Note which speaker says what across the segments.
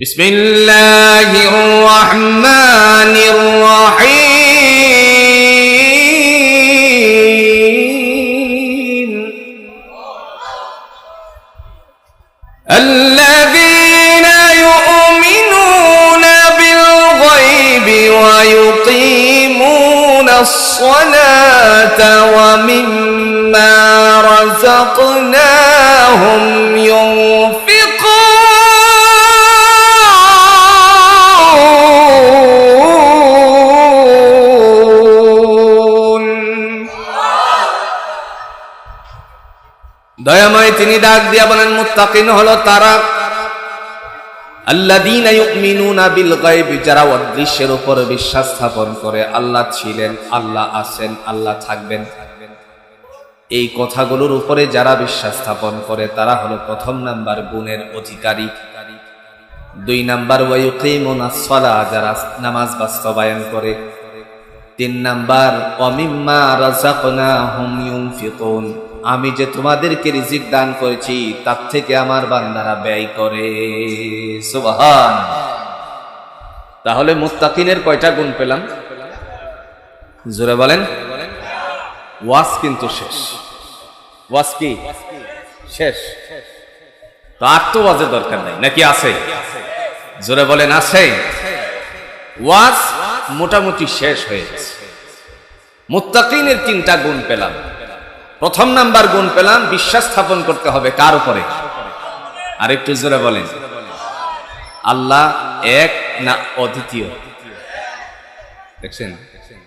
Speaker 1: بسم الله الرحمن الرحيم. الذين يؤمنون بالغيب ويقيمون الصلاة ومما رزقناهم দয়াময় তিনি ডাক দিয়া বলেন, মুত্তাকিন হলো তারা। গায়ব, যারা অদৃশ্যের উপর বিশ্বাস স্থাপন করে, আল্লাহ ছিলেন, আল্লাহ আছেন, আল্লাহ থাকবেন। এই কথাগুলোর উপরে যারা বিশ্বাস স্থাপন করে, তারা হলো প্রথম নাম্বার গুণের অধিকারী। দুই নাম্বার ওয়ায়ুকিমুনা সালাহ যারা নামাজ বাস্তবায়ন করে। তিন নাম্বার অমিম্মা রাজাকনাহুম ইউনফিকুন। আমি যে তোমাদেরকে রিজিক দান করেছি, তার থেকে আমার বান্দারা ব্যয় করে। সুবহান। তাহলে মুত্তাকিনের কয়টা গুণ পেলাম? জোরে বলেন। ওয়াজ কিন্তু শেষ। ওয়াজ কি? শেষ। তো আর তো ওয়াজের দরকার নাই। নাকি আছে? জোরে বলেন, আছে। ওয়াজ মোটামুটি শেষ হয়ে গেছে। মুত্তাকিনের তিনটা গুণ পেলাম। প্রথম নাম্বার গুণ পেলাম, বিশ্বাস স্থাপন করতে হবে কার উপরে? আর একটু জোরে বলেন। আল্লাহ এক না অদ্বিতীয়? দেখছেন?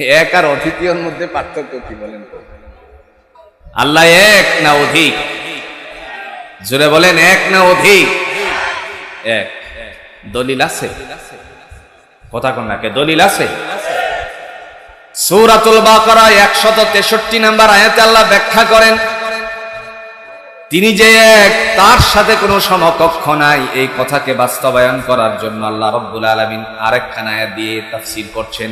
Speaker 1: এক আর অদ্বিতীয়র মধ্যে পার্থক্য কি বলেন আল্লাহ এক না অধিক? জোরে বলেন, এক না অধিক? এক। দলিল আছে? কথা কন্যাকে দলিল আছে? সৌরাতুল বাকারা একশত তেষট্টি নাম্বার আয়াতে আল্লাহ ব্যাখ্যা করেন তিনি যে এক তার সাথে কোনো সমকক্ষ নাই এই কথাকে বাস্তবায়ন করার জন্য আল্লাহ রব্বুল আলমিন আরেকখান আয়াত দিয়ে তাফসির করছেন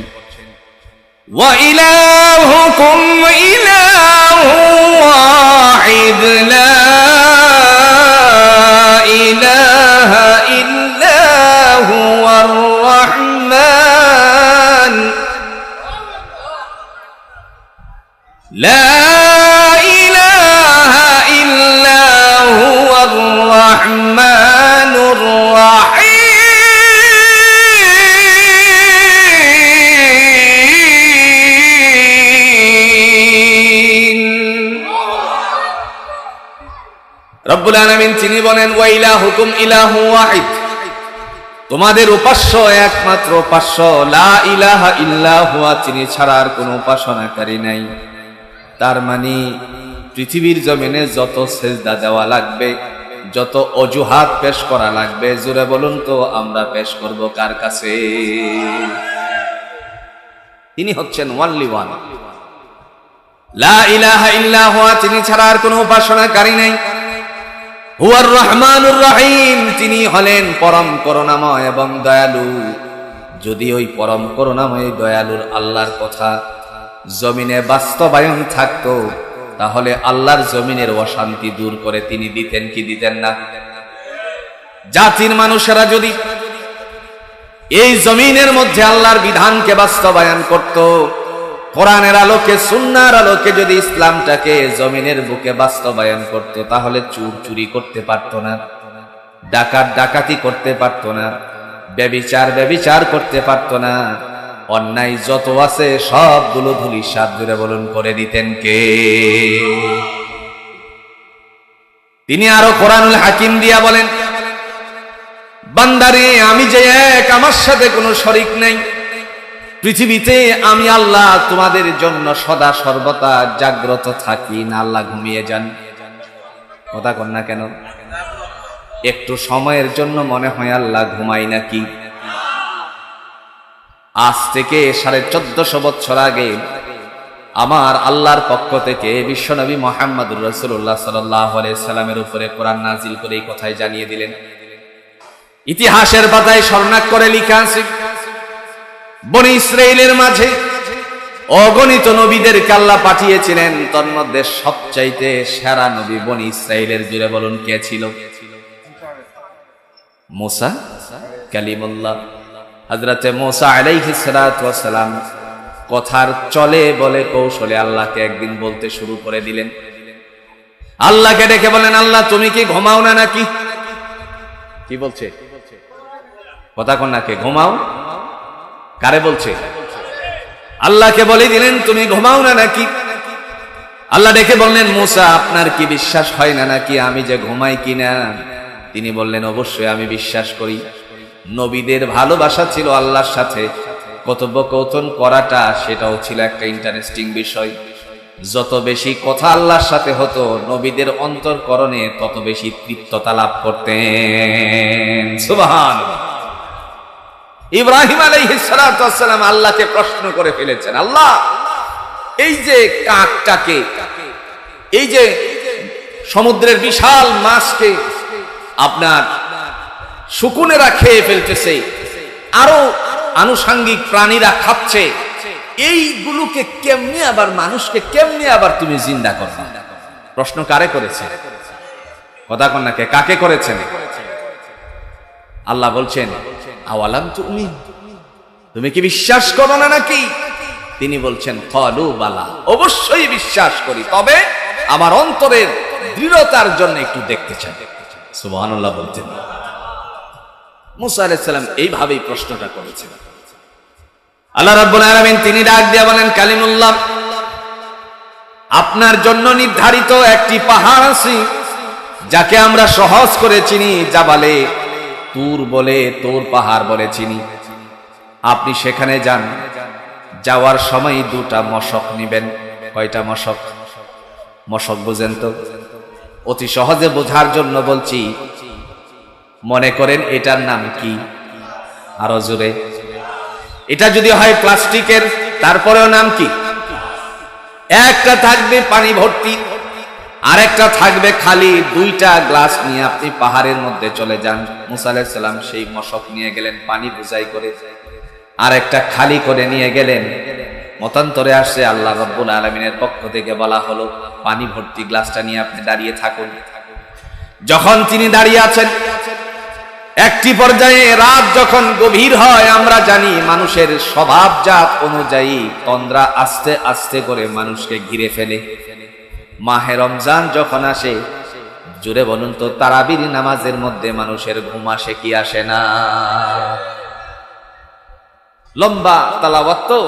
Speaker 1: وإلهكم إله واحد لا إله إلا هو الرحمن রব্বুল আলামিন তিনি বলেন ওয়াইলা হুকুম ইলাহু তোমাদের উপাস্য একমাত্র উপাস্য। লা ইলাহা ইল্লা হুয়া, তিনি ছাড়া কোনো উপাসনাকারী নাই। তার মানে পৃথিবীর জমিনে যত সেজদা দেওয়া লাগবে, যত অজুহাত পেশ করা লাগবে জোরে বলুন তো আমরা পেশ করব কার কাছে? তিনি হচ্ছেন ওয়ানলি ওয়ান। লা ইলাহা ইল্লা হুয়া, তিনি ছাড়া আর কোনো উপাসনাকারী নেই। হুয়ার রহমানুর রহিম, তিনি হলেন পরম করুণাময় এবং দয়ালু। যদি ওই পরম করুণাময় দয়ালুর আল্লাহর কথা জমিনে বাস্তবায়ন থাকতো, তাহলে আল্লাহর জমিনের অশান্তি দূর করে তিনি দিতেন কি দিতেন না? জাতির মানুষেরা যদি এই জমিনের মধ্যে আল্লাহর বিধানকে বাস্তবায়ন করত, কোরআনের আলোকে সুন্নার আলোকে যদি ইসলামটাকে জমিনের বুকে বাস্তবায়ন করত, তাহলে চুর চুরি করতে পারত না, ডাকাত ডাকাতি করতে পারত না, ব্যবিচার ব্যবিচার করতে পারত না। অন্যায় যত আছে সবগুলো ধুলি সাত দূরে বলুন করে দিতেন কে? তিনি আরও কোরআনুল হাকিম দিয়া বলেন, বান্দারে, আমি যে এক, আমার সাথে কোনো শরিক নেই। পৃথিবীতে আমি আল্লাহ তোমাদের জন্য সদা সর্বদা জাগ্রত থাকি না, আল্লাহ ঘুমিয়ে যান। কথা কন না কেন? একটু সময়ের জন্য মনে হয় আল্লাহ ঘুমাই নাকি? আজ থেকে সাড়ে চোদ্দশো বছর আগে আমার আল্লাহর পক্ষ থেকে বিশ্বনবী মোহাম্মদুর রসুল্লাহ সাল্লামের উপরে কোরআন নাজিল করে এই কথাই জানিয়ে দিলেন। ইতিহাসের পাতায় স্বর্ণাক্ষরে লিখা আছে বনি ইসরায়েলের মাঝে অগণিত নবীদের কাল্লা পাঠিয়েছিলেন। তন্মধ্যে সবচাইতে সেরা নবী বনি ইসরায়েলের জুড়ে বলুন কে ছিল? মোসা কালিমুল্লাহ। হজরতে মোসা আলাইহিস সালাম কথার চলে বলে কৌশলে আল্লাহকে একদিন বলতে শুরু করে দিলেন। আল্লাহকে ডেকে বলেন, আল্লাহ, তুমি কি ঘুমাও না নাকি? কি বলছে? কথা কন্যাকে ঘুমাও? কারে বলছে? আল্লাহকে বলে দিলেন, তুমি ঘুমাও না নাকি? আল্লাহ ডেকে বললেন, মোসা, আপনার কি বিশ্বাস হয় না নাকি আমি যে ঘুমাই কিনা? তিনি বললেন, অবশ্যই আমি বিশ্বাস করি। নবীদের ভালোবাসা ছিল আল্লাহর সাথে। কথোপকথন করাটা সেটাও ছিল একটা ইন্টারেস্টিং বিষয়। যত বেশি কথা আল্লাহর সাথে হতো, নবীদের অন্তরকরণে তত বেশি তৃপ্ততা লাভ করতেন। সুবহান ইব্রাহিম আলাইহিসসালাম আল্লাহকে প্রশ্ন করে ফেলেছেন, আল্লাহ, এই যে কাকটাকে, এই যে সমুদ্রের বিশাল মাছকে আপনার শুকুনেরা খেয়ে ফেলতেছে। আরও আনুষাঙ্গিক প্রাণীরা খাচ্ছে। এইগুলোকে কেমনি আবার মানুষকে কেমনি আবার তুমি জিন্দা করবে? প্রশ্ন কারে করেছে? কথা কন্যাকে কাকে করেছেন? আল্লাহ বলছেন, আওয়ালাম তুমি তুমি কি বিশ্বাস করো না নাকি? তিনি বলছেন ফলু বালা, অবশ্যই বিশ্বাস করি, তবে আমার অন্তরের দৃঢ়তার জন্য একটু দেখতে চাই। সুবহানাল্লাহ বলতেন মুসা আলাইসাল্লাম এইভাবেই প্রশ্নটা করেছেন আল্লাহ রাব্বুল আলামিন তিনি ডাক দিয়া বলেন, কালিমুল্লাহ, আপনার জন্য নির্ধারিত একটি পাহাড় আছে, যাকে আমরা সহজ করে চিনি জাবালে তুর বলে, তোর পাহাড় বলে চিনি। আপনি সেখানে যান, যাওয়ার সময় দুটা মশক নিবেন। কয়টা মশক? মশক বুঝেন তো? অতি সহজে বোঝার জন্য বলছি মনে করেন এটার নাম কি? আরও জোরে। এটা যদি হয় প্লাস্টিকের, তারপরেও নাম কি? একটা থাকবে পানি ভর্তি, আরেকটা থাকবে খালি দুইটা গ্লাস নিয়ে আপনি পাহাড়ের মধ্যে চলে যান। মুসা আলাইসাল্লাম সেই মশক নিয়ে গেলেন, পানি বুঝাই করে। আরেকটা খালি করে নিয়ে গেলেন। মতান্তরে আসছে আল্লাহ রব্বুল আলমিনের পক্ষ থেকে বলা হলো, পানি ভর্তি গ্লাসটা নিয়ে আপনি দাঁড়িয়ে থাকুন। যখন তিনি দাঁড়িয়ে আছেন একটি পর্যায়ে রাত যখন গভীর হয়, আমরা জানি মানুষের স্বভাবজাত অনুযায়ী তন্দ্রা আস্তে আস্তে করে মানুষকে ঘিরে ফেলে। মাহে রমজান যখন আসে জুড়ে বলুন তো, তারাবির নামাজের মধ্যে মানুষের ঘুম আসে কি আসে না? লম্বা তালাওয়াত তো,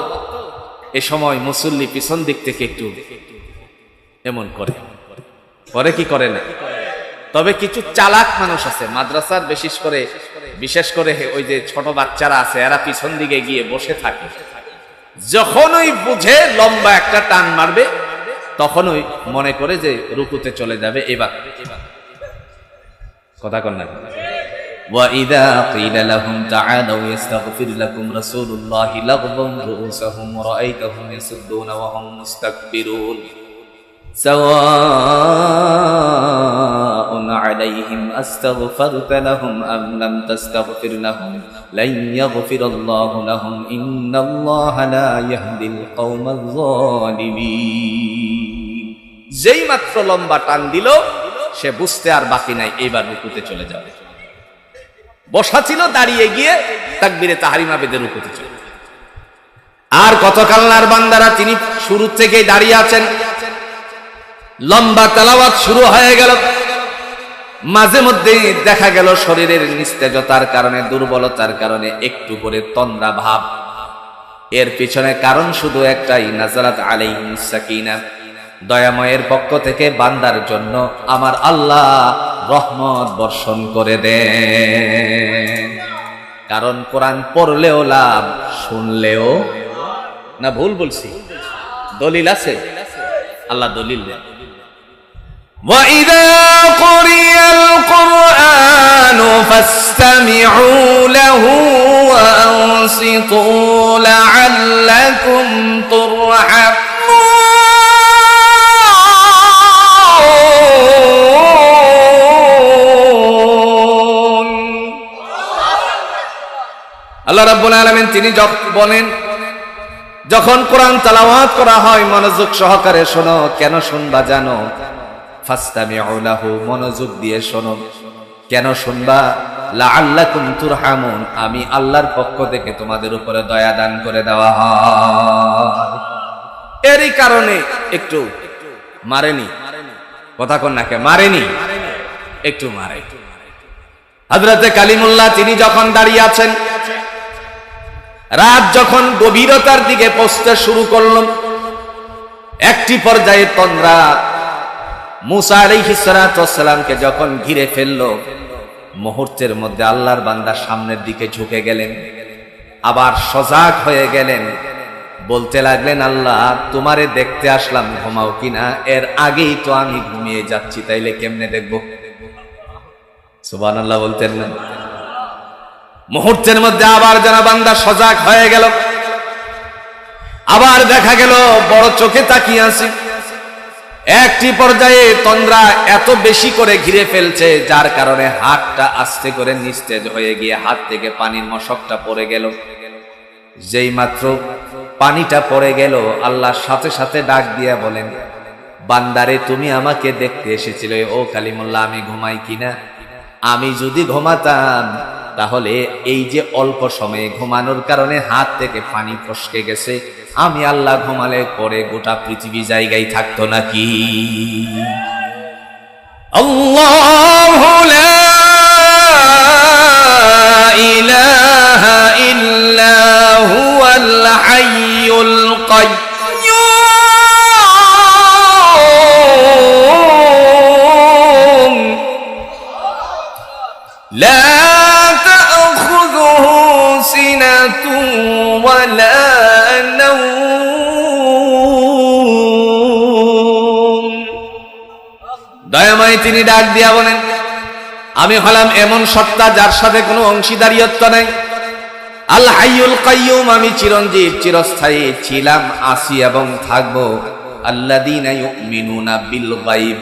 Speaker 1: এ সময় মুসল্লি পিছন দিক থেকে একটু এমন করে। পরে কি করে না? তবে কিছু চালাক মানুষ আছে মাদ্রাসার বিশেষ করে বিশেষ করে ওই যে ছোট বাচ্চারা আছে এরা পিছন দিকে গিয়ে বসে থাকে যখন ওই বুঝে লম্বা একটা টান মারবে তখন ওই মনে করে যে রুকুতে চলে যাবে এবার কথা কন না وإذا قيل لهم تعالوا يستغفر لكم رسول الله لغضوا رؤوسهم ورأيتهم يصدون وهم مستكبرون سواء عليهم أستغفرت لهم أم لم تستغفر لهم لن يغفر الله لهم إن الله لا يهدي القوم الظالمين যেই মাত্র লম্বা টান দিল সে বুঝতে আর বাকি নাই এইবার রুকুতে চলে যাবে বসা ছিল দাঁড়িয়ে গিয়ে তাকবিরে তাহারিমা বেদে রুকুতে চলে আর কত কাল্লার বান্দারা তিনি শুরু থেকেই দাঁড়িয়ে আছেন লম্বা তালাওয়াত শুরু হয়ে গেল। মাঝে মধ্যেই দেখা গেল শরীরের নিস্তেজতার কারণে, দুর্বলতার কারণে একটু করে তন্দ্রা ভাব। এর পিছনে কারণ শুধু একটাই, নাজারাত আলাই সাকিনা। দয়াময়ের পক্ষ থেকে বান্দার জন্য আমার আল্লাহ রহমত বর্ষণ করে দেন। কারণ কোরআন পড়লেও লাভ, শুনলেও, না ভুল বলছি, দলিল আছে? আল্লাহ দলিল দেন
Speaker 2: وإذا قرئ القرآن فاستمعوا له وأنصتوا لعلكم ترحمون
Speaker 1: আল্লাহ রাব্বুল আলামিন তিনি যখন বলেন যখন কোরআন তালাওয়াত করা হয়, মনোযোগ সহকারে শোনো। কেন শুনবা জানো? ফাস্তামিউ লাহু, মনোযোগ দিয়ে শোনো। কেন শুনবা? লাআল্লাকুম তুরহামুন, আমি আল্লাহর পক্ষ থেকে তোমাদের উপরে দয়া দান করে দেওয়া হয়। এরই কারণে একটু মারেনি। কথা কন নাকে মারেনি। একটু মারে। হজরতে কালিমুল্লাহ, তিনি যখন দাঁড়িয়ে আছেন রাত যখন গভীরতার দিকে পৌঁছতে শুরু করলাম, একটি পর্যায়ে তন্দ্রা মুসা আলাইহিসসালামকে যখন ঘিরে ফেলল, মুহূর্তের মধ্যে আল্লাহর বান্দা সামনের দিকে ঝুঁকে গেলেন, আবার সজাগ হয়ে গেলেন, বলতে লাগলেন, আল্লাহ, তোমারে দেখতে আসলাম, ঘুমাও কিনা এর আগেই তো আমি ঘুমিয়ে যাচ্ছি, তাইলে কেমনে দেখব? সুবান আল্লাহ বলতেন না। মুহূর্তের মধ্যে আবার যেন বান্দা সজাগ হয়ে গেল। আবার দেখা গেল, বড় চোখে তাকিয়ে আছি। একটি পর্যায়ে তন্দ্রা এত বেশি করে ঘিরে ফেলছে, যার কারণে হাতটা আস্তে করে নিস্তেজ হয়ে গিয়ে হাত থেকে পানির মশকটা পড়ে গেল। যেই মাত্র পানিটা পড়ে গেল, আল্লাহ সাথে সাথে ডাক দিয়া বলেন, বান্দারে, তুমি আমাকে দেখতে এসেছিলে। ও কালিমুল্লাহ, আমি ঘুমাই কিনা? আমি যদি ঘুমাতাম তাহলে এই যে অল্প সময়ে ঘুমানোর কারণে হাত থেকে পানি ফসকে গেছে, আমি আল্লাহ ঘুমালে পরে গোটা পৃথিবী জায়গায় থাকতো নাকি?
Speaker 2: ইলাহা ইল্লা হুয়াল
Speaker 1: হাইয়ুল কাইয়ুম ডাক দিয়া বলেন, আমি হলাম এমন সত্তা যার সাথে কোনো অংশীদারিত্ব নাই। আল হাইয়ুল কাইয়ুম, আমি চিরঞ্জীব, চিরস্থায়ী ছিলাম, আসি এবং থাকব। আল্লাযীনা ইউমিনুনা বিল গায়ব,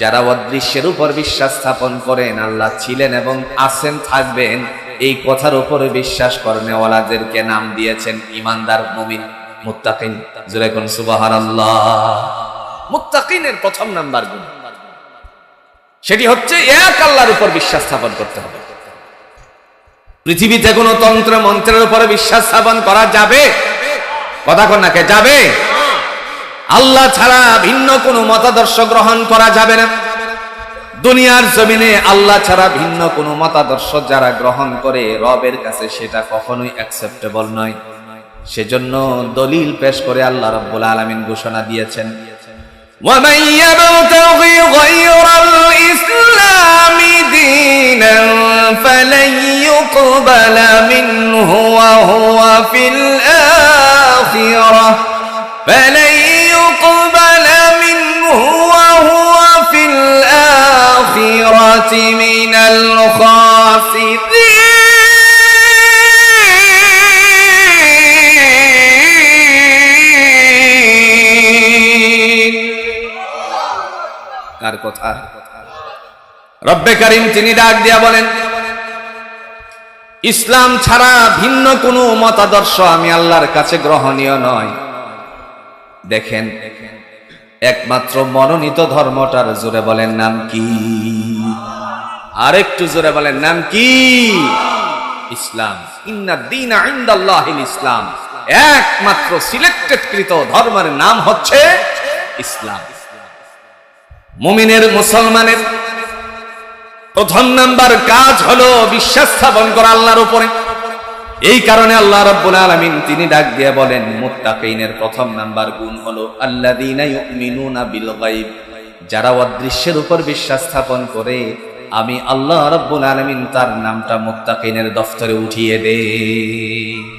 Speaker 1: যারা অদৃশ্যের উপর বিশ্বাস স্থাপন করেন, আল্লাহ ছিলেন এবং আছেন, থাকবেন। এই কথার উপরে বিশ্বাস করেনওয়ালাদেরকে নাম দিয়েছেন ইমানদার মুমিন, মুত্তাকিন। জোরে কোন সুবহানাল্লাহ। মুত্তাকিনের প্রথম নাম্বার গুণ। সেটি হচ্ছে এক আল্লাহর উপর বিশ্বাস স্থাপন করতে হবে। পৃথিবীতে কোনো তন্ত্র, মন্ত্রের উপরে বিশ্বাস স্থাপন করা যাবে? কথা কন নাকে যাবে? আল্লাহ ছাড়া ভিন্ন কোনো মতাদর্শ গ্রহণ করা যাবে না। দুনিয়ার জমিনে আল্লাহ ছাড়া ভিন্ন কোনো মতাদর্শ যারা গ্রহণ করে রবের কাছে সেটা কখনোই অ্যাকসেপ্টেবল নয়। সেজন্য দলিল পেশ করে আল্লাহ রব্বুল আলামিন ঘোষণা দিয়েছেন।
Speaker 2: ومن يبتغ غير الإسلام دينا فلن يقبل منه وهو في الآخرة. فلن يقبل منه وهو في الآخرة من الخاسرين.
Speaker 1: কথা। রব্বে করিম তিনি ডাক দিয়া বলেন, ইসলাম ছাড়া ভিন্ন কোনো মতাদর্শ আমি আল্লাহর কাছে গ্রহণীয় নয়। দেখেন, একমাত্র মনোনীত ধর্মটার জোরে বলেন, নাম কি? আরেকটু জোরে বলেন, নাম কি? ইসলাম। ইসলাম। একমাত্র সিলেক্টেড কৃত ধর্মের নাম হচ্ছে ইসলাম। মুমিনের মুসলমানের প্রথম নাম্বার কাজ হলো বিশ্বাস স্থাপন করা আল্লাহর উপরে। এই কারণে আল্লাহ রাব্বুল আলামিন তিনি ডাক দিয়ে বলেন, মুত্তাকিনের প্রথম নাম্বার গুণ হলো আল্লাযীনা ইউমিনুনা বিল গায়ব। যারা অদৃশ্যের উপর বিশ্বাস স্থাপন করে, আমি আল্লাহ রাব্বুল আলামিন তার নামটা মুত্তাকিনের দফতরে উঠিয়ে দেই।